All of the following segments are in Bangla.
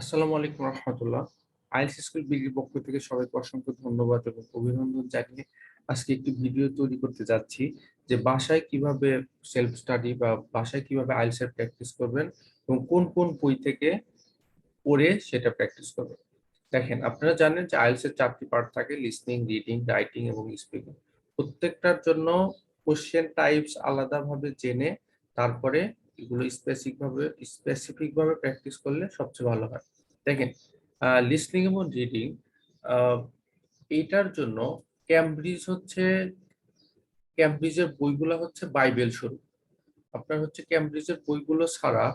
আসসালামু আলাইকুম রহমতুল্লাহ। আইএলস স্কুল বিডির পক্ষ থেকে সবাইকে অসংখ্য ধন্যবাদ এবং অভিনন্দন জানিয়ে আজকে একটি ভিডিও তৈরি করতে যাচ্ছি যে বাসায় কীভাবে সেলফ স্টাডি বা বাসায় কীভাবে আইএলস এর প্র্যাকটিস করবেন এবং কোন কোন বই থেকে পড়ে সেটা প্র্যাকটিস করবেন। দেখেন, আপনারা জানেন যে আইএলস এর চারটি পার্ট থাকে লিসনিং রিডিং রাইটিং এবং স্পিকিং প্রত্যেকটার জন্য কোশ্চেন টাইপস আলাদাভাবে জেনে তারপরে এগুলো স্পেসিফিক ভাবে স্পেসিফিক ভাবে প্র্যাকটিস করলে সবচেয়ে ভালো হয়। দেখেন লিসনিং এবং রিডিং এটার জন্য ক্যামব্রিজ হচ্ছে ক্যামব্রিজের বইগুলো হচ্ছে বাইবেল স্বরূপ আপনার হচ্ছে ক্যামব্রিজের বইগুলো ছাড়া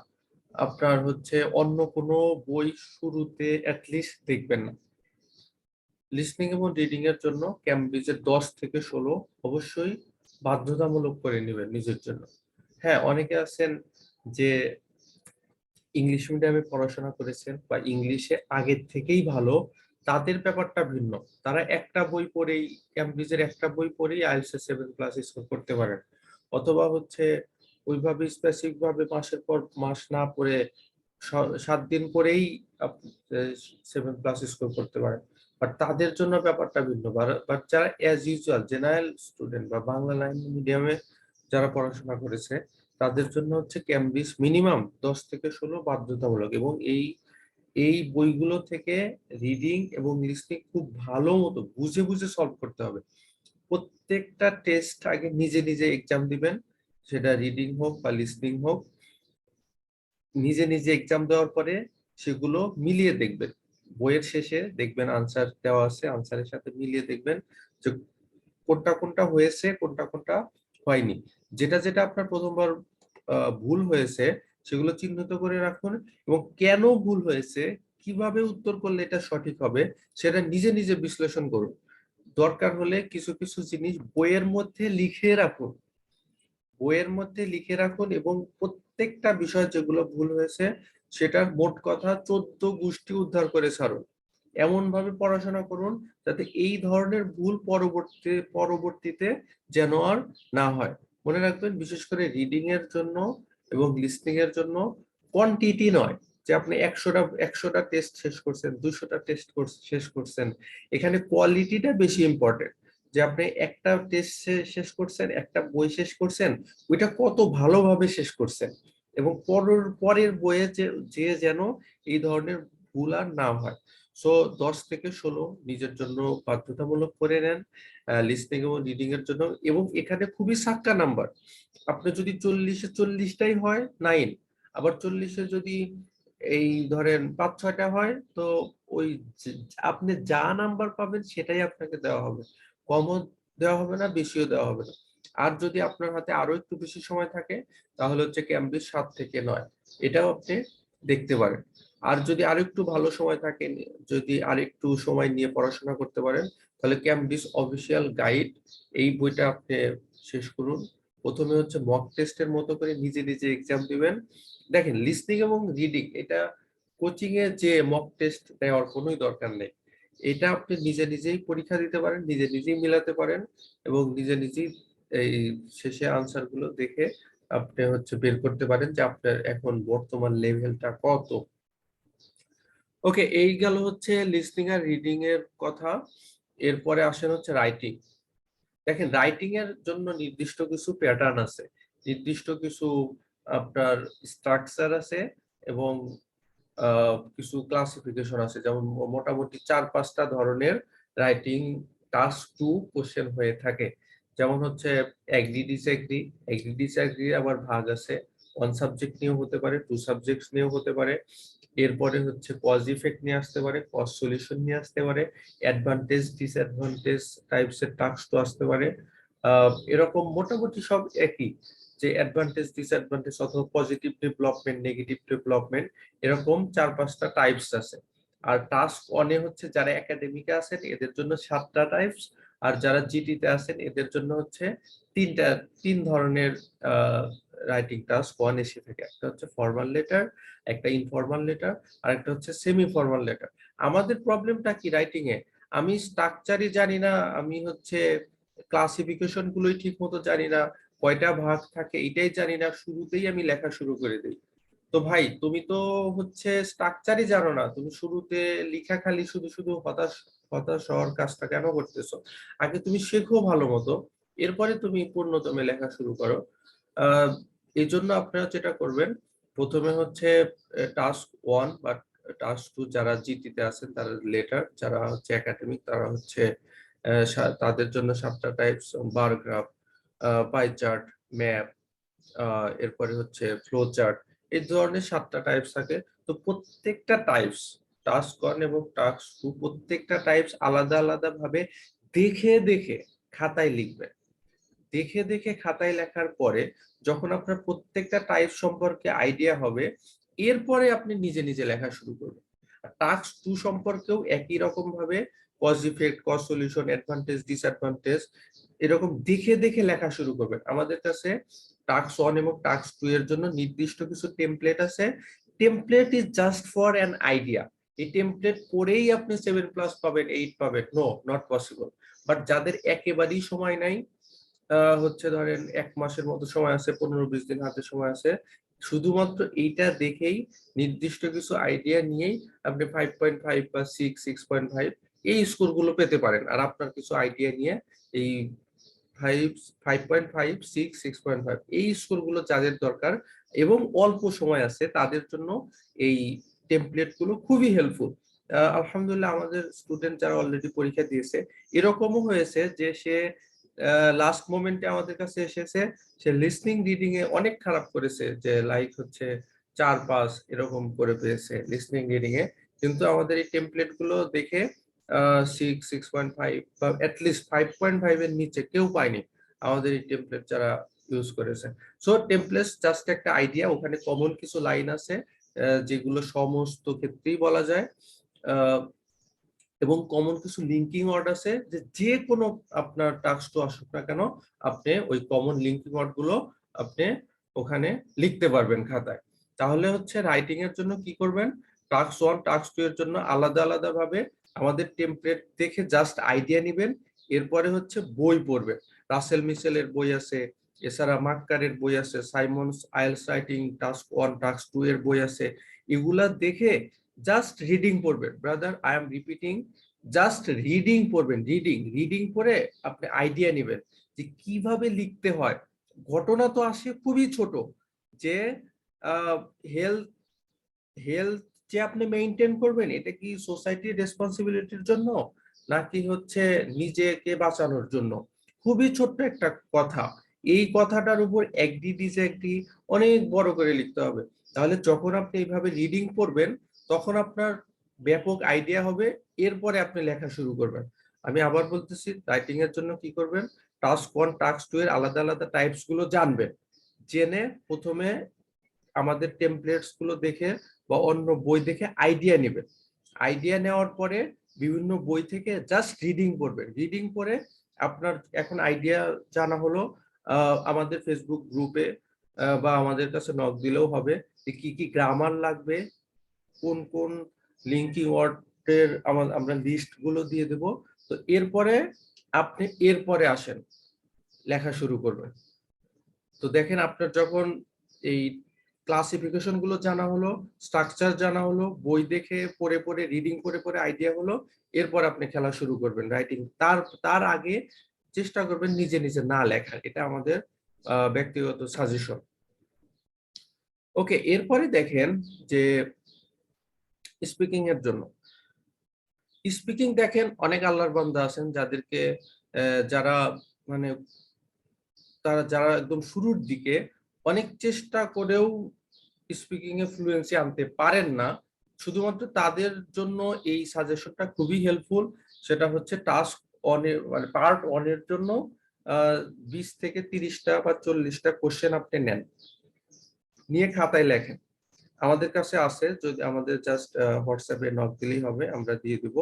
আপনার হচ্ছে অন্য কোনো বই শুরুতে অ্যাটলিস্ট দেখবেন না। লিসনিং এবং রিডিং এর জন্য ক্যামব্রিজের দশ থেকে ষোলো অবশ্যই বাধ্যতামূলক করে নেবেন নিজের জন্য। হ্যাঁ অনেকে আছেন যে ইংলিশ মিডিয়ামে পড়াশোনা করেছেন বা ইংলিশে আগের থেকেই ভালো, তাদের ব্যাপারটা ভিন্ন। তারা একটা বই পড়েই ক্যামব্রিজের একটা বই পড়েই আইএলসএ সেভেন ক্লাস স্কোর করতে পারেন। অথবা হচ্ছে ওইভাবে স্পেসিফিক ভাবে মাসের পর মাস না পড়ে সাত দিন পরেই সেভেন ক্লাস স্কোর করতে পারেন। বাট তাদের জন্য ব্যাপারটা ভিন্ন। বাট যারা অ্যাজ ইউজুয়াল জেনারেল স্টুডেন্ট বা বাংলা লাইন মিডিয়ামে যারা পড়াশোনা করেছে তাদের জন্য হচ্ছে ক্যামব্রিজ মিনিমাম দশ থেকে ষোলো বাধ্যতামূলক এবং এই এই বইগুলো থেকে রিডিং এবং লিসনিং খুব ভালো মতো বুঝে বুঝে সলভ করতে হবে। প্রত্যেকটা টেস্ট আগে নিজে নিজে এক্সাম দিবেন, সেটা রিডিং হোক বা লিসনিং হোক। নিজে নিজে এক্সাম দেওয়ার পরে সেগুলো মিলিয়ে দেখবেন। বইয়ের শেষে দেখবেন আনসার দেওয়া আছে আনসারের সাথে মিলিয়ে দেখবেন যে কোনটা কোনটা হয়েছে, কোনটা কোনটা হয়নি যেটা যেটা আপনার প্রথমবার ভুল হয়েছে, সেগুলো চিহ্নিত করে রাখুন এবং কেন ভুল হয়েছে, কীভাবে উত্তর করলে এটা সঠিক হবে, সেটা নিজে নিজে বিশ্লেষণ করুন। দরকার হলে কিছু কিছু জিনিস বইয়ের মধ্যে লিখে রাখুন। বইয়ের মধ্যে লিখে রাখুন এবং প্রত্যেকটা বিষয় যেগুলো ভুল হয়েছে, সেটার মোট কথা চোদ্দ গোষ্ঠী উদ্ধার করে ছাড়ুন। এমন ভাবে পড়াশোনা করুন যাতে এই ধরনের ভুল পরবর্তী, পরবর্তীতে যেন আর না হয়। মনে রাখবেন, বিশেষ করে রিডিং এর জন্য এবং লিসনিং এর জন্য কোয়ান্টিটি নয় যে আপনি একশোটা একশোটা টেস্ট শেষ করছেন, দুশোটা টেস্ট শেষ করছেন। এখানে কোয়ালিটিটা বেশি ইম্পর্টেন্ট যে আপনি একটা টেস্ট শেষ করছেন, একটা বই শেষ করছেন, ওইটা কত ভালোভাবে শেষ করছেন। এবং পরের পরের বইয়ে যে যেন এই ধরনের ভুল আর না হয়। সো দশ থেকে ষোলো নিজের জন্য বাধ্যতামূলক করে নেন লিস্টিং এবং রিডিং এর জন্য। এবং এখানে খুবই সাক্কা নাম্বার আপনি যদি চল্লিশে চল্লিশটাই হয় নাইন আবার চল্লিশে যদি এই ধরেন পাঁচ, ছয়টা হয়, তো ওই আপনি যা নাম্বার পাবেন সেটাই আপনাকে দেওয়া হবে। কমও দেওয়া হবে না, বেশিও দেওয়া হবে না। আর যদি আপনার হাতে আরও একটু বেশি সময় থাকে, তাহলে হচ্ছে ক্যাম্ব্রিজ সাত থেকে নয়। এটাও আপনি দেখতে পারেন। আর যদি আরেকটু ভালো সময় থাকে যদি আরেকটু সময় নিয়ে পড়াশোনা করতে পারেন, তাহলে ক্যাম্ব্রিজ অফিসিয়াল গাইড এই বইটা আপনি শেষ করুন। প্রথমে হচ্ছে মক টেস্টের মতো করে নিজে নিজে এক্সাম দিবেন। দেখেন লিসনিং এবং রিডিং এটা কোচিং এ যে মক টেস্ট দেওয়ার কোনোই দরকার নেই। এটা আপনি নিজে নিজেই পরীক্ষা দিতে পারেন, নিজে নিজেই মিলাতে পারেন এবং নিজে নিজেই এই শেষে আনসারগুলো দেখে আপনি হচ্ছে বের করতে পারেন যে আপনার এখন বর্তমান লেভেলটা কত। ওকে, এই গেল হচ্ছে লিসনিং আর রিডিং এর কথা। এরপরে আসেন হচ্ছে রাইটিং দেখেন রাইটিং এর জন্য নির্দিষ্ট কিছু প্যাটার্ন আছে। নির্দিষ্ট কিছু আপনার স্ট্রাকচার আছে এবং কিছু ক্লাসিফিকেশন আছে। যেমন মোটামুটি চার পাঁচটা ধরনের রাইটিং টাস্ক টু কোশ্চেন হয়ে থাকে। যেমন হচ্ছে এগ্রি ডিসএগ্রি এগ্রি ডিসএগ্রি আবার ভাগ আছে। ওয়ান সাবজেক্ট নিয়েও হতে পারে টু সাবজেক্টস নিয়েও হতে পারে। এরপরে হচ্ছে কজ ইফেক্ট নিয়ে আসতে পারে কজ সলিউশন নিয়ে আসতে পারে অ্যাডভান্টেজ ডিসঅ্যাডভান্টেজ টাইপস এর টাস্ক তো আসতে পারে। এরকম মোটামুটি সব একই, যে অ্যাডভান্টেজ ডিসঅ্যাডভান্টেজ অথবা পজিটিভ ডেভেলপমেন্ট নেগেটিভ ডেভেলপমেন্ট এরকম চার পাঁচটা টাইপস আছে। আর টাস্ক ওয়ানে হচ্ছে যারা একাডেমিকে আছেন, এদের জন্য সাতটা টাইপস আর যারা জিটিতে আছেন, এদের জন্য হচ্ছে তিনটা, তিন ধরনের রাইটিং টাস্ক ওয়ান এসে থাকে। একটা হচ্ছে ফর্মাল লেটার একটা ইনফর্মাল লেটার আর একটা হচ্ছে সেমি ফর্মাল লেটার আমাদের প্রবলেমটা কি রাইটিং এ? আমি স্ট্রাকচারই জানি না, আমি হচ্ছে ক্লাসিফিকেশন গুলোই ঠিক মতো জানি না, কয়টা ভাগ থাকে এটাই জানি না, শুরুতেই আমি লেখা শুরু করে দিই। তো ভাই, তুমি তো হচ্ছে স্ট্রাকচারই জানো না, তুমি শুরুতে লিখা খালি শুধু শুধু হতাশ হতাশ হওয়ার কাজটা কেন করতেছো? আগে তুমি শেখো ভালো মতো, এরপরে তুমি পূর্ণতমে লেখা শুরু করো। এই জন্য আপনারা যেটা করবেন, প্রথমে হচ্ছে টাস্ক ওয়ান বা টাস্ক টু যারা জিটিতে আছেন, তারা লেটার যারা হচ্ছে একাডেমিক তারা হচ্ছে তাদের জন্য সাতটা types bar graph pie chart map এরপরে হচ্ছে ফ্লো চার্ট এই ধরনের সাতটা টাইপস থাকে। তো প্রত্যেকটা টাইপস টাস্ক ওয়ান এবং টাস্ক টু প্রত্যেকটা টাইপস আলাদা আলাদা ভাবে দেখে দেখে খাতায় লিখবেন। দেখে দেখে খাতায় লেখার পরে যখন আপনার প্রত্যেকটা টাইপ সম্পর্কে আইডিয়া হবে, এরপরে আপনি নিজে নিজে লেখা শুরু করবেন। টাস্ক টু সম্পর্কেও একই রকম ভাবে cause effect cause solution advantage disadvantage এরকম দেখে দেখে লেখা শুরু করবেন। আমাদের কাছে টাস্ক ওয়ান এবং টাস্ক টু এর জন্য নির্দিষ্ট কিছু টেমপ্লেট আছে। Template is just for an idea এই টেমপ্লেট করেই আপনি সেভেন প্লাস পাবেন এইট পাবেন। নো নট পসিবল বাট যাদের একেবারেই সময় নাই হচ্ছে ধরেন এক মাসের মতো সময় আছে, পনেরো বিশ দিন হাতে সময় আছে। শুধুমাত্র এইটা দেখেই নির্দিষ্ট কিছু আইডিয়া নিয়েই আপনি ফাইভ পয়েন্ট ফাইভ বা সিক্স সিক্স পয়েন্ট ফাইভ এই স্কোরগুলো পেতে পারেন। আর আপনার কিছু আইডিয়া নিয়ে এই five five point five six point five এই স্কোরগুলো যাদের দরকার এবং অল্প সময় আছে তাদের জন্য এই টেমপ্লেটগুলো খুবই হেল্পফুল আলহামদুলিল্লাহ আমাদের স্টুডেন্ট যারা অলরেডি পরীক্ষা দিয়েছে, এরকমও হয়েছে যে সে লাস্ট মোমেন্টে আমাদের কাছে এসেছে, সে লিসনিং রিডিং এ অনেক খারাপ করেছে, যে লাইক হচ্ছে চার পাঁচ এরকম করে পেয়েছে লিসনিং রিডিং এ। কিন্তু আমাদের এই টেমপ্লেটগুলো দেখে সিক্স সিক্স পয়েন্ট ফাইভ বা at least five point five এর নিচে কেউ পায়নি আমাদের এই টেমপ্লেট যারা ইউজ করেছে। সো টেমপ্লেট জাস্ট একটা আইডিয়া ওখানে কমন কিছু লাইন আছে যেগুলো সমস্ত ক্ষেত্রেই বলা যায়। এবং কমন কিছু লিঙ্কিং ওয়ার্ড আছে যে যে কোনো আপনার টাস্ক তো আসুক না কেন, আপনি ওই কমন লিঙ্কিং ওয়ার্ডগুলো আপনি ওখানে লিখতে পারবেন খাতায়। তাহলে হচ্ছে রাইটিং এর জন্য কি করবেন? টাস্ক ওয়ান টাস্ক টু এর জন্য আলাদা আলাদা ভাবে আমাদের টেমপ্লেট দেখে জাস্ট আইডিয়া নেবেন, এরপরে হচ্ছে বই পড়বেন। রাসেল মিসেলের বই আছে এছাড়া মাক্কারের বই আছে, Simon's IELTS writing task one task two এর বই আছে। এগুলা দেখে জাস্ট রিডিং পড়বেন brother I am repeating just reading পড়বেন রিডিং রিডিং পড়ে আপনি আইডিয়া নেবেন যে কীভাবে লিখতে হয়। ঘটনা তো আসে খুবই ছোট যে হেলথ হেলথ যে আপনি মেনটেন করবেন, এটা কি সোসাইটির রেসপন্সিবিলিটির জন্য নাকি হচ্ছে নিজেকে বাঁচানোর জন্য? খুবই ছোট্ট একটা কথা। এই কথাটার উপর একডি ডিজেক্টি অনেক বড় করে লিখতে হবে। তাহলে যখন আপনি এইভাবে রিডিং পড়বেন তখন আপনার ব্যাপক আইডিয়া হবে, এরপরে আপনি লেখা শুরু করবেন। আমি আবার বলতেছি রাইটিং এর জন্য কি করবেন? টাস্ক ওয়ান টাস্ক টু এর আলাদা আলাদা টাইপসগুলো জানবেন। জেনে প্রথমে আমাদের টেমপ্লেটসগুলো দেখে বা অন্য বই দেখে আইডিয়া নেবেন। আইডিয়া নেওয়ার পরে বিভিন্ন বই থেকে জাস্ট রিডিং পড়বেন। রিডিং পড়ে আপনার এখন আইডিয়া জানা হলো আমাদের ফেসবুক গ্রুপে বা আমাদের কাছে নক দিলেও হবে কি কি গ্রামার লাগবে কোন কোন লিঙ্কিং ওয়ার্ডের আমরা লিস্টগুলো দিয়ে দেব। তো এরপরে আপনি এরপরে আসেন, লেখা শুরু করবেন। তো দেখেন আপনার যখন এই ক্লাসিফিকেশনগুলো জানা হলো স্ট্রাকচার জানা হলো, বই দেখে পড়ে পড়ে রিডিং করে পড়ে আইডিয়া হলো, এরপর আপনি খেলা শুরু করবেন রাইটিং তার তার আগে চেষ্টা করবেন নিজে নিজে না লেখার, এটা আমাদের ব্যক্তিগত সাজেশন ওকে এরপরে দেখেন যে স্পিকিং এর জন্য। স্পিকিং দেখেন অনেক আল্লাহর বান্দা আছেন যাদেরকে যারা মানে তারা, যারা একদম শুরুর দিকে অনেক চেষ্টা করেও স্পিকিং এ ফ্লুয়েন্সি আনতে পারেন না। শুধুমাত্র তাদের জন্য এই সাজেশনটা খুবই হেল্পফুল সেটা হচ্ছে টাস্ক অনের মানে পার্ট এর জন্য বিশ থেকে তিরিশটা বা চল্লিশটা কোশ্চেন আপনি নেন। নিয়ে খাতায় লেখেন। আমাদের কাছে আছে, যদি আমাদের জাস্ট হোয়াটসঅ্যাপে নক দিলেই হবে, আমরা দিয়ে দিব।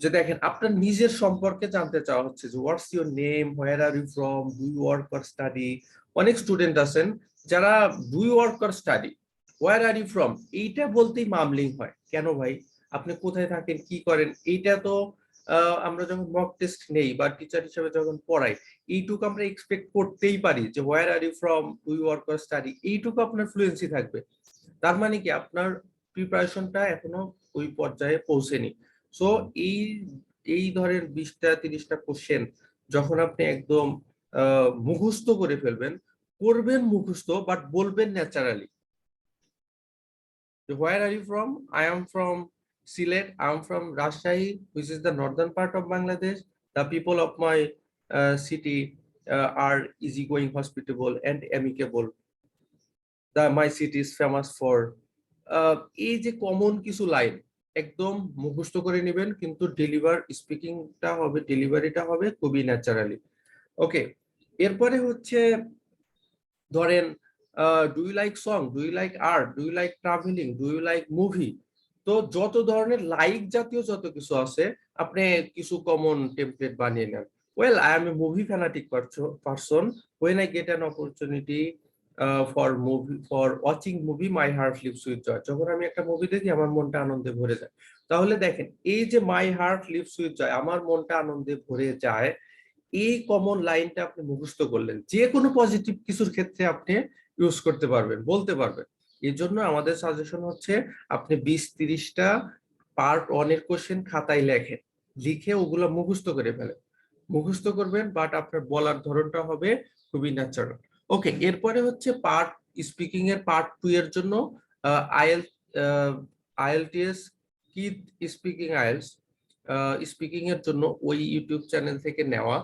যে দেখেন, আপনার নিজের সম্পর্কে জানতে চাওয়া হচ্ছে যে what's your name where are you from do you work or study অনেক স্টুডেন্ট আছেন, যারা do you work or study where are you from এইটা বলতেই মামলিং হয়। কেন ভাই? আপনি কোথায় থাকেন, কি করেন? এইটা তো আমরা যখন মক টেস্ট নেই বা টিচার হিসেবে যখন পড়াই, এইটুকু আমরা এক্সপেক্ট করতেই পারি যে where are you from you work or study এইটুকু আপনার ফ্লুয়েন্সি থাকবে। তার মানে কি আপনার প্রিপারেশনটা এখনও ওই পর্যায়ে পৌঁছেনি। সো এই এই ধরেন বিশটা, তিরিশটা কোশ্চেন যখন আপনি একদম মুখস্থ করে ফেলবেন, করবেন মুখস্থ বাট বলবেন naturally where are you from I am from Sylhet I am from Rajshahi which is the northern part of Bangladesh the people of my city are easy going hospitable and amicable the my city is famous for এই যে কমন কিছু লাইন একদম মুখস্থ করে নেবেন, কিন্তু ডেলিভার স্পিকিংটা হবে ডেলিভারিটা হবে খুবই ন্যাচারালি ওকে এরপরে হচ্ছে ধরেন do you like song do you like art do you like travelling do you like movie তো যত ধরনের লাইক জাতীয় যত কিছু আছে, আপনি কিছু কমন টেমপ্লেট বানিয়ে নেন। Well I am a movie fanatic person when I get an opportunity for movie for watching movie my heart lives with joy যখন আমি একটা মুভি দেখি, আমার মনটা আনন্দে ভরে যায়। তাহলে দেখেন, এই যে my heart lives with joy আমার মনটা আনন্দে ভরে যায়, এই কমন লাইনটা আপনি মুখস্থ করলেন। যে কোনো পজিটিভ কিছুর ক্ষেত্রে আপনি ইউজ করতে পারবেন, বলতে পারবেন। এর জন্য আমাদের সাজেশন হচ্ছে, আপনি বিশ তিরিশটা পার্ট ওয়ানের কোশ্চেন খাতায় লেখেন, লিখে ওগুলো মুখস্থ করে ফেলেন। মুখস্থ করবেন বাট আপনার বলার ধরনটা হবে খুবই ন্যাচারাল ওকে এরপরে হচ্ছে পার্ট স্পিকিং এর পার্ট টু এর জন্য আইএল আইএলটিএস কিড স্পিকিং আইএলস স্পিকিং এর জন্য ওই ইউটিউব চ্যানেল থেকে নেওয়া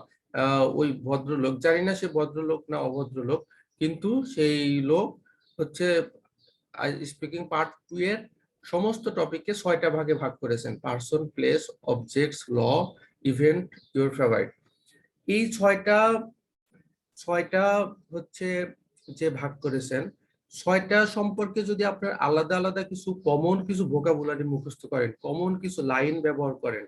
ওই ভদ্রলোক, জানি না সে ভদ্রলোক না অভদ্রলোক, কিন্তু সেই লোক হচ্ছে স্পিকিং পার্ট টু এর সমস্ত টপিককে ছয়টা ভাগে ভাগ করেছেন person place objects law event your favourite এই ছয়টা ছয়টা হচ্ছে যে ভাগ করেছেন, ছয়টা সম্পর্কে যদি আপনার আলাদা আলাদা কিছু কমন কিছু ভোকাবুলারি মুখস্থ করেন কমন কিছু লাইন ব্যবহার করেন,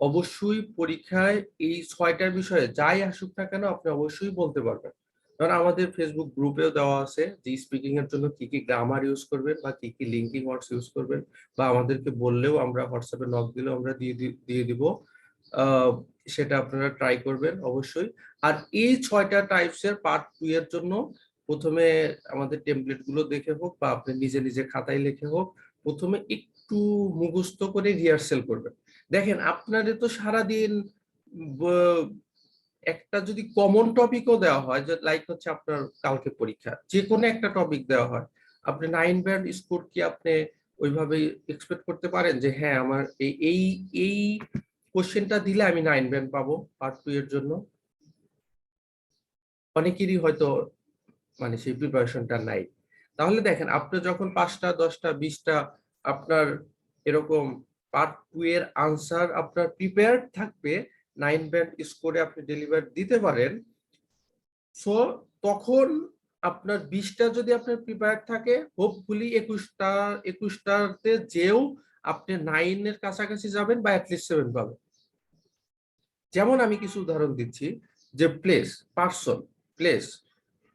অবশ্যই পরীক্ষায় এই ছয়টার বিষয়ে যাই আসুক না কেন আপনি অবশ্যই বলতে পারবেন। কারণ আমাদের ফেসবুক গ্রুপেও দেওয়া আছে যে স্পিকিং এর জন্য কি কি গ্রামার ইউজ করবেন বা কি কি লিঙ্কিং ওয়ার্ডস ইউজ করবেন বা আমাদেরকে বললেও আমরা হোয়াটসঅ্যাপে নক দিলেও আমরা দিয়ে দিয়ে দিব। সেটা আপনারা ট্রাই করবেন অবশ্যই। আর এই ছয়টা টাইপস এর পার্ট টু এর জন্য প্রথমে আমাদের টেমপ্লেটগুলো দেখে হোক বা আপনি নিজে নিজে খাতায় লিখে হোক, প্রথমে একটু মুখস্থ করে রিহার্সেল করবেন। দেখেন, আপনাদের তো সারাদিন একটা যদি কমন টপিকও দেওয়া হয়, যে লাইক হচ্ছে আপনার কালকে পরীক্ষা যে কোনো একটা টপিক দেওয়া হয়, আপনি নাইন ব্যান্ড স্কোর কি আপনি ওইভাবে এক্সপেক্ট করতে পারেন? যে হ্যাঁ আমার এই এই কোশ্চেনটা দিলে আমি নাইন ব্যান্ড পাবো পার্ট টু এর জন্য। অনেকেরই হয়তো মানে সেই প্রিপারেশনটা নাই। তাহলে দেখেন, আপনি যখন পাঁচটা, দশটা, বিশটা আপনার এরকম পার্ট টু এর আনসার আপনার প্রিপেয়ার্ড থাকবে নাইন ব্যান্ড স্কোরে আপনি ডেলিভার দিতে পারেন সো তখন আপনার বিশটা যদি আপনার প্রিপেয়ার্ড থাকে হোপফুলি একুশটা, একুশটাতে যেও আপনি নাইনের কাছাকাছি যাবেন বা অ্যাটলিস্ট সেভেন পাবেন। যেমন আমি কিছু উদাহরণ দিচ্ছি যে প্লেস পার্সন প্লেস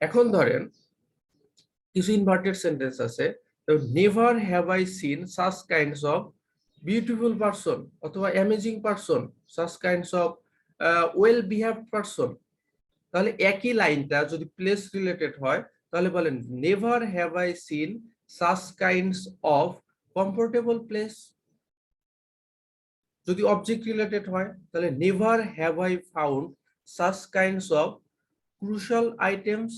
এখন ধরেন, কিছু ইনভার্টেড সেন্টেন্স আছে। Never have I seen such kinds of beautiful person অথবা amazing person such kinds of well behave person তাহলে একই লাইনটা যদি প্লেস রিলেটেড হয়, তাহলে বলেন never have I seen such kinds of comfortable place যদি অবজেক্ট রিলেটেড হয়, তাহলে never have I found such kinds of crucial items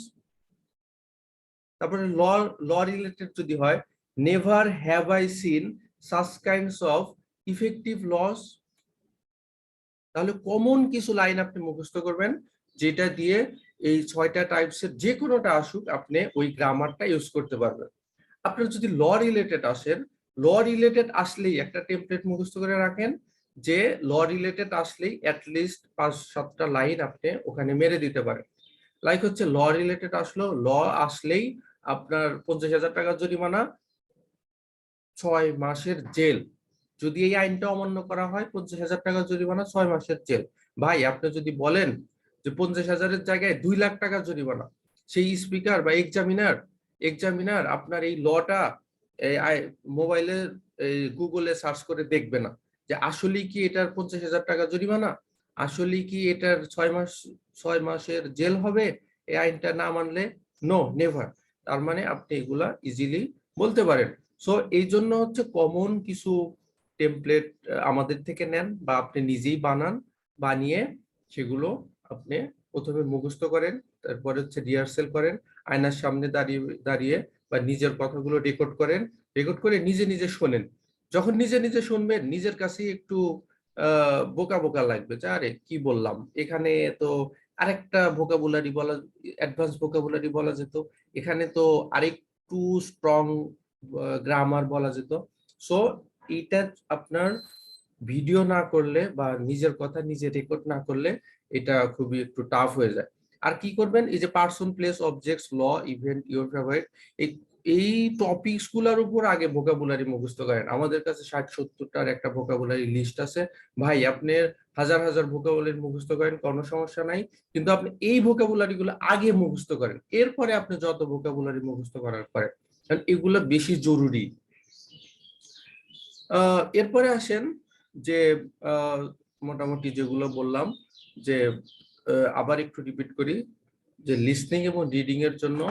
তারপরে ল ল রিলেটেড যদি হয় never have I seen such kinds of effective laws তাহলে কমন কিছু লাইন আপনি মুখস্থ করবেন, যেটা দিয়ে এই ছয়টা টাইপস এর যে কোনোটা আসুক, আপনি ওই গ্রামারটা ইউজ করতে পারবেন। আপনার যদি ল রিলেটেড আসেন ল রিলেটেড আসলেই একটা টেমপ্লেট মুখস্থ করে রাখেন যে ল রিলেটেড আসলেই অ্যাটলিস্ট পাঁচ সাতটা লাইন আপনি ওখানে মেরে দিতে পারেন। লাইক হচ্ছে ল রিলেটেড আসলো ল আসলেই আপনার পঞ্চাশ হাজার টাকা জরিমানা, ছয় মাসের জেল। যদি এই আইনটা অমান্য করা হয়, পঞ্চাশ হাজার টাকা জরিমানা, ছয় মাসের জেল। ভাই, আপনি যদি বলেন যে পঞ্চাশ হাজারের জায়গায় দুই লাখ টাকা জরিমানা, সেই স্পিকার বা এক্সামিনার এক্সামিনার আপনার এই লটা মোবাইলে গুগলে সার্চ করে দেখবে না। যে আসলেই কি এটার পঞ্চাশ হাজার টাকা জরিমানা? আসলেই কি এটার ছয় মাস, ছয় মাসের জেল হবে? এই আইনটা না মানলে নো নেভার তার মানে আপনি এগুলা ইজিলি বলতে পারেন। সো এই জন্য হচ্ছে কমন কিছু টেমপ্লেট আমাদের থেকে নেন বা আপনি নিজেই বানান, বানিয়ে সেগুলো আপনি প্রথমে মুখস্থ করেন, তারপরে হচ্ছে রিহার্সেল করেন, আয়নার সামনে দাঁড়িয়ে দাঁড়িয়ে বা নিজের কথাগুলো রেকর্ড করেন রেকর্ড করে নিজে নিজে শোনেন। যখন নিজে নিজে শুনবেন, নিজের কাছেই একটু বোকা বোকা লাগবে যে, আরে, কি বললাম? এখানে তো আরেকটা ভোকাবুলারি বলা অ্যাডভান্স ভোকাবুলারি বলা যেত। এখানে তো আরেকটু স্ট্রং গ্রামার বলা যেত। সো এটা আপনার ভিডিও না করলে বা নিজের কথা নিজে রেকর্ড না করলে, এটা খুবই একটু টাফ হয়ে যায়। আর কি করবেন? এই যে person place objects law event your favourite এই এই টপিকসগুলার উপর আগে ভোকাবুলারি মুখস্থ করেন। আমাদের কাছে ষাট, সত্তরটার একটা ভোকাবুলারি লিস্ট আছে। ভাই, আপনি হাজার হাজার ভোকাবুলারি মুখস্থ করেন, কোনো সমস্যা নাই। কিন্তু আপনি এই ভোকাবুলারি গুলো আগে মুখস্থ করেন। এরপরে আপনি যত ভোকাবুলারি মুখস্থ করার করেন কারণ এগুলো বেশি জরুরি। এরপরে আসেন যে মোটামুটি যেগুলো বললাম, যে আবার একটু রিপিট করি, যে লিসনিং এবং রিডিং এর জন্য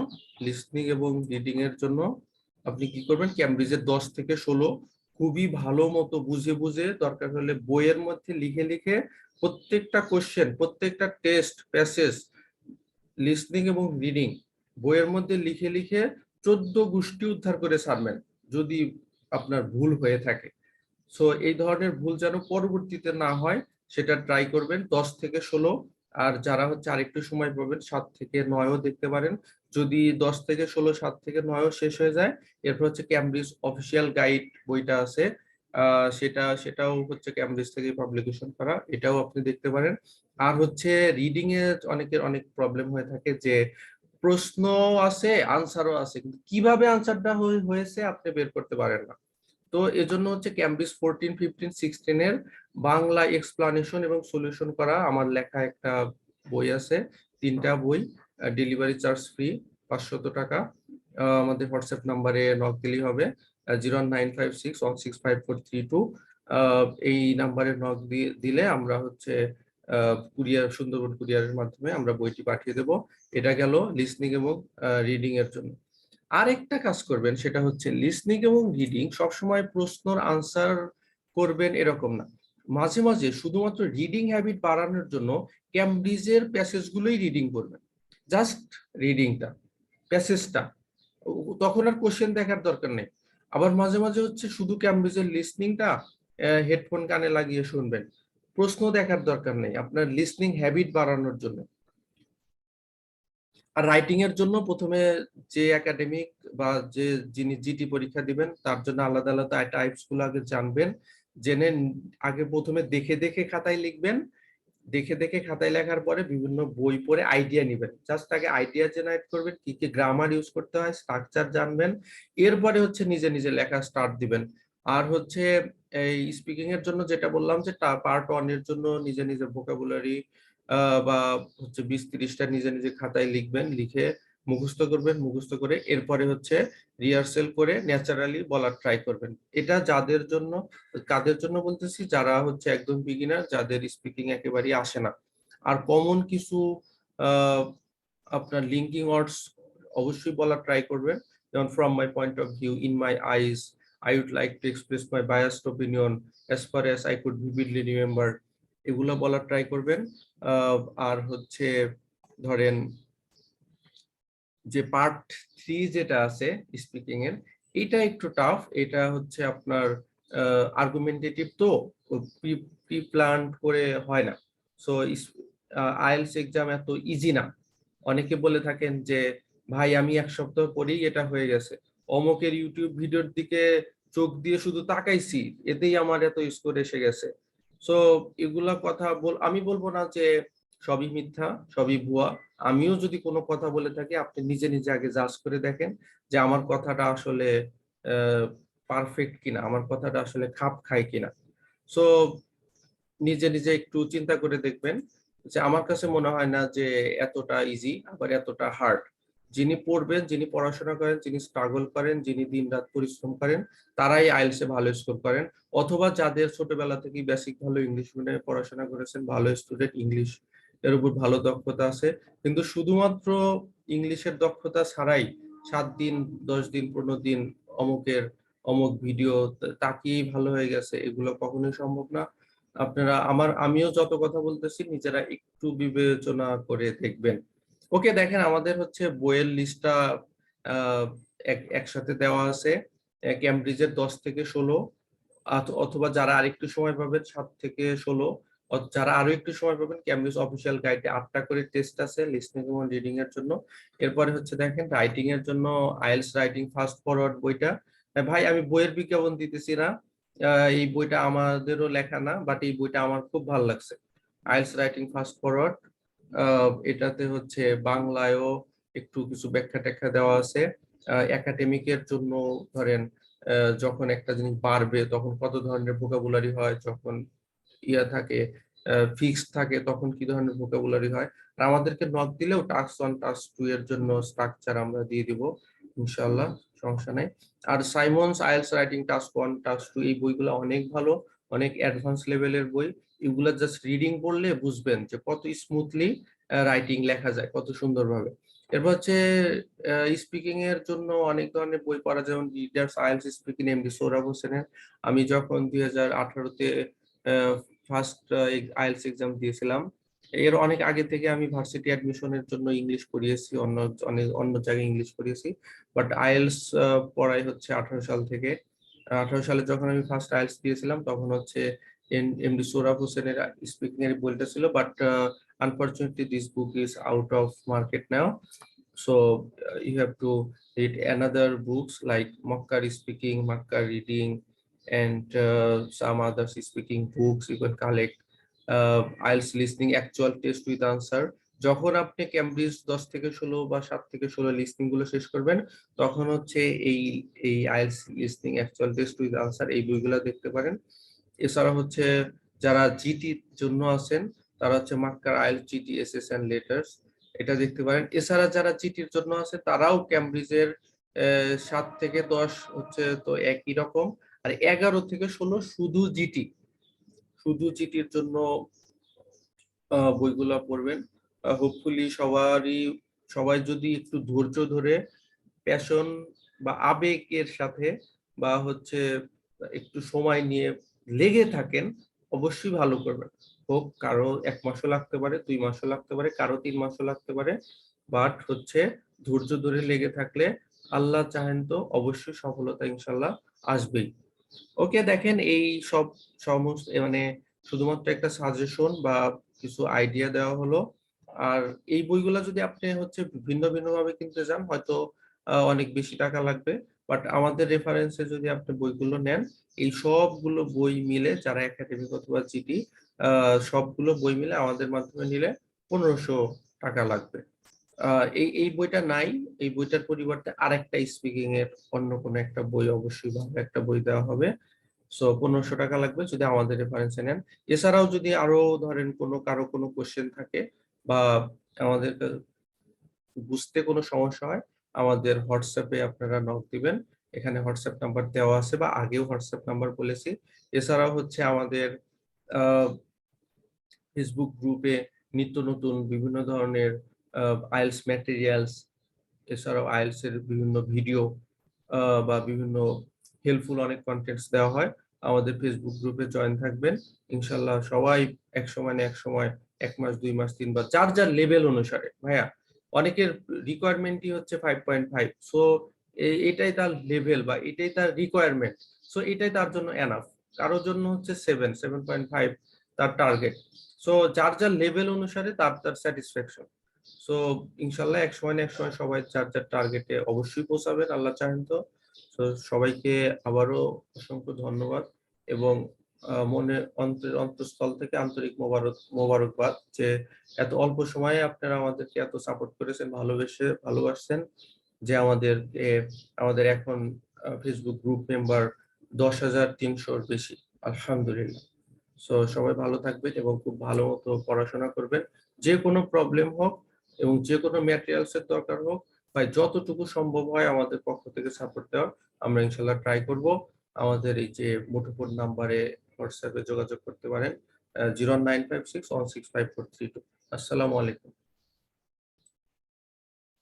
লিসনিং এবং রিডিং এর জন্য আপনি কি করবেন? ক্যামব্রিজের দশ থেকে ষোলো খুবই ভালো মতো বুঝে বুঝে দরকার হলে বইয়ের মধ্যে লিখে লিখে প্রত্যেকটা কোশ্চেন প্রত্যেকটা টেস্ট প্যাসেজ লিসনিং এবং রিডিং বইয়ের মধ্যে লিখে লিখে চোদ্দ গোষ্ঠী উদ্ধার করে ছাড়বেন, যদি আপনার ভুল হয়ে থাকে। সো এই ধরনের ভুল যেন পরবর্তীতে না হয়, সেটা ট্রাই করবেন। দশ থেকে ষোলো আর যারা হচ্ছে আরেকটু সময় পাবেন সাত থেকে নয়ও দেখতে পারেন। যদি দশ থেকে ষোলো, সাত থেকে নয়ও শেষ হয়ে যায়, এরপর হচ্ছে ক্যামব্রিজ অফিসিয়াল গাইড বইটা আছে। সেটা, সেটাও হচ্ছে ক্যামব্রিজ থেকে পাবলিকেশন করা, এটাও আপনি দেখতে পারেন। আর হচ্ছে রিডিং এ অনেকের অনেক প্রবলেম হয়ে থাকে যে, প্রশ্ন আছে আনসারও আছে, কিন্তু কীভাবে আনসারটা হয়েছে আপনি বের করতে পারেন না। তো এজন্য হচ্ছে ক্যামব্রিজ ফোরটিন ফিফটিন সিক্সটিন এর বাংলা এক্সপ্লানেশন এবং সলিউশন করা আমার লেখা একটা বই আছে, তিনটা বই ডেলিভারি চার্জ ফ্রি পাঁচশত টাকা। আমাদের হোয়াটসঅ্যাপ নাম্বারে নক দিলেই হবে zero nine five six one six five four three two এই নাম্বারে নক দিয়ে দিলে আমরা হচ্ছে কুরিয়ার, সুন্দরবন কুরিয়ারের মাধ্যমে আমরা বইটি পাঠিয়ে দেব। এটা গেল লিসনিং এবং রিডিং এর জন্য। আরেকটা কাজ করবেন, সেটা হচ্ছে লিসনিং এবং রিডিং সবসময় প্রশ্নর আনসার করবেন এরকম না। মাঝে মাঝে শুধুমাত্র রিডিং হ্যাবিট বাড়ানোর জন্য ক্যামব্রিজের প্যাসেজগুলোই রিডিং করবেন। জাস্ট রিডিংটা প্যাসেজটা তখন আর কোশ্চেন দেখার দরকার নেই। আবার মাঝে মাঝে হচ্ছে শুধু ক্যামব্রিজের লিসনিংটা হেডফোন কানে লাগিয়ে শুনবেন। প্রশ্ন দেখার দরকার নেই আপনার লিসনিং হ্যাবিট বাড়ানোর জন্য। আর রাইটিং এর জন্য প্রথমে যে একাডেমিক বা যে যিনি জিটি পরীক্ষা দিবেন, তার জন্য আলাদা আলাদা টাইপসগুলো আগে জানবেন। জেনে আগে প্রথমে দেখে দেখে খাতায় লিখবেন, দেখে দেখে খাতায় লেখার পরে বিভিন্ন বই পড়ে আইডিয়া নেবেন। জাস্ট আগে আইডিয়া জেনারেট করবেন, কি কি গ্রামার ইউজ করতে হয় স্ট্রাকচার জানবেন, এরপরে হচ্ছে নিজে নিজে লেখা স্টার্ট দিবেন। আর হচ্ছে এই স্পিকিং এর জন্য যেটা বললাম যে পার্ট ওয়ানের জন্য নিজে নিজে ভোকাবুলারি বা হচ্ছে বিশ তিরিশটা নিজে নিজে খাতায় লিখবেন, লিখে মুখস্থ করবেন, মুখস্থ করে এরপরে হচ্ছে রিহার্সেল করে ন্যাচারালি বলার ট্রাই করবেন। এটা যাদের জন্য, কাদের জন্য বলতেছি? যারা হচ্ছে একদম বিগিনার যাদের স্পিকিং একেবারেই আসে না। আর কমন কিছু আপনার লিঙ্কিং ওয়ার্ডস অবশ্যই বলার ট্রাই করবেন। যেমন from my point of view in my eyes I would like to express my biased opinion as far as I could vividly remember এগুলো বলার ট্রাই করবেন। আর হচ্ছে ধরেন যে পার্ট থ্রি যেটা আছে স্পিকিং এর এটা একটু টাফ এটা হচ্ছে আপনার আর্গুমেন্টেটিভ তো প্রি প্ল্যান করে হয় না। সো আইএলস এক্সাম এত ইজি না। অনেকে বলে থাকেন যে, ভাই, আমি এক সপ্তাহ পরেই এটা হয়ে গেছে। অমকের ইউটিউব ভিডিওর দিকে চোখ দিয়ে শুধু তাকাইছি, এতেই আমার এত স্কোর এসে গেছে। সো এগুলা কথা বল, আমি বলব না যে সবই মিথ্যা, সবই ভুয়া। আমিও যদি কোনো কথা বলে থাকি, আপনি নিজে নিজে আগে জাজ করে দেখেন যে আমার কথাটা আসলে পারফেক্ট কিনা, আমার কথাটা আসলে খাপ খায় কিনা। সো নিজে নিজে একটু চিন্তা করে দেখবেন যে আমার কাছে মনে হয় না যে এতটা ইজি আবার এতটা হার্ড যিনি পড়বেন, যিনি পড়াশোনা করেন, যিনি স্ট্রাগল করেন, যিনি দিন রাত পরিশ্রম করেন, তারাই আইএলসে ভালো স্কোর করেন। অথবা যাদের ছোটবেলা থেকেই বেসিক ভালো ইংলিশ মিডিয়ামে পড়াশোনা করেছেন, ভালো স্টুডেন্ট ইংলিশ এর উপর ভালো দক্ষতা আছে। কিন্তু শুধুমাত্র ইংলিশের দক্ষতা ছাড়াই সাত দিন, দশ দিন, পনেরো দিন অমুকের, অমুক ভিডিও তাকিয়েই ভালো হয়ে গেছে, এগুলো কখনোই সম্ভব না। আপনারা আমার, আমিও যত কথা বলতেছি, নিজেরা একটু বিবেচনা করে দেখবেন। ওকে, দেখেন আমাদের হচ্ছে বইয়ের লিস্টটা একসাথে দেওয়া আছে। ক্যামব্রিজের দশ থেকে ষোলো অথবা যারা আরেকটু সময় পাবেন, সাত থেকে ষোলো। যারা আরও একটু সময় পাবেন ক্যামব্রিজ অফিসিয়াল গাইডে আটটা করে টেস্ট আছে লিসনিং এবং রিডিং এর জন্য। এরপরে হচ্ছে দেখেন রাইটিং এর জন্য আইএলস রাইটিং ফাস্ট ফরওয়ার্ড বইটা। ভাই, আমি বইয়ের বিজ্ঞাপন দিতেছি না। এই বইটা আমাদেরও লেখা না বাট এই বইটা আমার খুব ভালো লাগছে। আইএলস রাইটিং ফাস্ট ফরওয়ার্ড এটাতে হচ্ছে বাংলায়ও একটু কিছু ব্যাখ্যা ট্যাখ্যা দেওয়া আছে। একাডেমিকের জন্য ধরেন যখন একটা জিনিস বাড়বে, তখন কত ধরনের ভোকাবুলারি হয়, যখন ইয়া থাকে ফিক্সড থাকে, তখন কি ধরনের ভোকাবুলারি হয়? আর আমাদেরকে নক দিলেও টাস্ক ওয়ান টাস্ক টু এর জন্য স্ট্রাকচার আমরা দিয়ে দিব ইনশাল্লাহ সমস্যা নাই। আর Simon's IELTS writing task one task two এই বইগুলো অনেক ভালো, অনেক অ্যাডভান্স লেভেলের বই। এগুলো জাস্ট রিডিং পড়লে বুঝবেন যে কত স্মুথলি রাইটিং লেখা যায়, কত সুন্দরভাবে। এরপর হচ্ছে স্পিকিং এর জন্য অনেক ধরনের বই পড়া যেমন Leaders IELTS speaking MD Sourav হোসেনের আমি যখন দুই হাজার আঠারোতে ফার্স্ট আইএলস এক্সাম দিয়েছিলাম। এর অনেক আগে থেকে আমি ভার্সিটি অ্যাডমিশনের জন্য ইংলিশ পড়িয়েছি, অন্য অনেক অন্য জায়গায় ইংলিশ পড়িয়েছি। বাট আইএলস পড়াই হচ্ছে আঠারো সাল থেকে। আঠারো সালে যখন আমি ফার্স্ট আইএলস দিয়েছিলাম, তখন হচ্ছে এমডি সৌরভ হোসেনের স্পিকিং এর বইটা ছিল। But unfortunately this book is out of market now so you have to read another books like Makkar speaking Makkar reading and uh, some other speaking books you can collect. Uh, IELTS listening actual test with answer. যখন আপনি ক্যামব্রিজ দশ থেকে ষোলো বা সাত থেকে ষোলো লিস্টিংগুলো শেষ করবেন তখন হচ্ছে এই এই IELTS listening actual test with answer এই বইগুলো দেখতে পারেন। এছাড়া হচ্ছে যারা জিটির জন্য আছেন তারা হচ্ছে Makkar IELTS GT essays and letters এটা দেখতে পারেন। এছাড়া যারা জিটির জন্য আছে তারাও ক্যামব্রিজের সাত থেকে দশ হচ্ছে তো একই রকম। আর এগারো থেকে ষোলো শুধু জিটি শুধু জিটির জন্য বইগুলা পড়বেন। হোপফুলি সবারই, সবাই যদি একটু ধৈর্য ধরে প্যাশন বা আবেগের সাথে বা হচ্ছে একটু সময় নিয়ে লেগে থাকেন, অবশ্যই ভালো করবেন। হোক, কারও এক মাসও লাগতে পারে, দুই মাসও লাগতে পারে, কারও তিন মাসও লাগতে পারে বাট হচ্ছে ধৈর্য ধরে লেগে থাকলে আল্লাহ চাহেন তো অবশ্যই সফলতা ইনশাল্লাহ আসবেই। ওকে, দেখেন এই সব সমস্ত মানে শুধুমাত্র একটা সাজেশন বা কিছু আইডিয়া দেওয়া হলো। আর এই বইগুলো যদি আপনি হচ্ছে ভিন্ন ভিন্ন ভাবে কিনতে যান হয়তো অনেক বেশি টাকা লাগবে। বাট আমাদের রেফারেন্সে যদি আপনি বইগুলো নেন, এই সবগুলো বই মিলে, যারা একাডেমিক অথবা জিটি সবগুলো বই মিলে আমাদের মাধ্যমে নিলে পনেরোশো টাকা লাগবে। এই এই বইটা নাই। এই বইটার পরিবর্তে আরেকটা স্পিকিং এর অন্য কোনো একটা বই অবশ্যই ভালো একটা বই দেওয়া হবে। সো পনেরোশো টাকা লাগবে যদি আমাদের রেফারেন্সে নেন। এছাড়াও যদি আরও ধরেন কোনো, কারও কোনো কোশ্চেন থাকে বা আমাদের বুঝতে কোনো সমস্যা হয়, আমাদের হোয়াটসঅ্যাপে আপনারা নক দিবেন। এখানে হোয়াটসঅ্যাপ নাম্বার দেওয়া আছে বা আগেও হোয়াটসঅ্যাপ নাম্বার বলেছি। এছাড়াও হচ্ছে আমাদের ফেসবুক গ্রুপে নিত্য নতুন বিভিন্ন ধরনের আইএলস ম্যাটেরিয়ালস এছাড়াও আইএলস এর বিভিন্ন ভিডিও বা বিভিন্ন হেল্পফুল অনেক কন্টেন্টস দেওয়া হয়। আমাদের ফেসবুক গ্রুপে জয়েন থাকবেন। ইনশাল্লাহ সবাই এক সময় না এক সময়, এক মাস, দুই মাস, তিন মাস, যার যার লেভেল অনুসারে। ভাইয়া, অনেকের রিকোয়ারমেন্টই হচ্ছে ফাইভ পয়েন্ট ফাইভ সো এটাই তার লেভেল বা এটাই তার রিকোয়ারমেন্ট সো এটাই তার জন্য এনাফ কারোর জন্য হচ্ছে সেভেন সেভেন পয়েন্ট ফাইভ তার টার্গেট সো যার যার লেভেল অনুসারে তার তার স্যাটিসফ্যাকশন সো ইনশাল্লাহ এক সময় না এক সময় সবাই যার যার টার্গেটে অবশ্যই পৌঁছাবেন, আল্লাহ চাহেন তো। তো সবাইকে আবারও অসংখ্য ধন্যবাদ এবং মনে অন্তর অন্তঃস্থল থেকে আন্তরিক মোবারক, মোবারকবাদ যে এত অল্প সময়ে আপনারা আমাদেরকে এত সাপোর্ট করেছেন, ভালোবেসে, ভালোবাসছেন যে আমাদের আমাদের এখন ফেসবুক গ্রুপ মেম্বার দশ হাজার তিনশোর বেশি। আলহামদুলিল্লাহ। সো সবাই ভালো থাকবেন এবং খুব ভালো মতো পড়াশোনা করবেন। যে কোনো প্রবলেম হোক এবং যে কোনো ম্যাটেরিয়ালস এর দরকার হোক, বা যতটুকু সম্ভব হয় আমাদের পক্ষ থেকে সাপোর্ট দেওয়ার, আমরা ইনশাল্লাহ ট্রাই করব। আমাদের এই যে মুঠোফোন নাম্বারে হোয়াটসঅ্যাপে যোগাযোগ করতে পারেন zero nine five six one six five four three two আসসালামু আলাইকুম।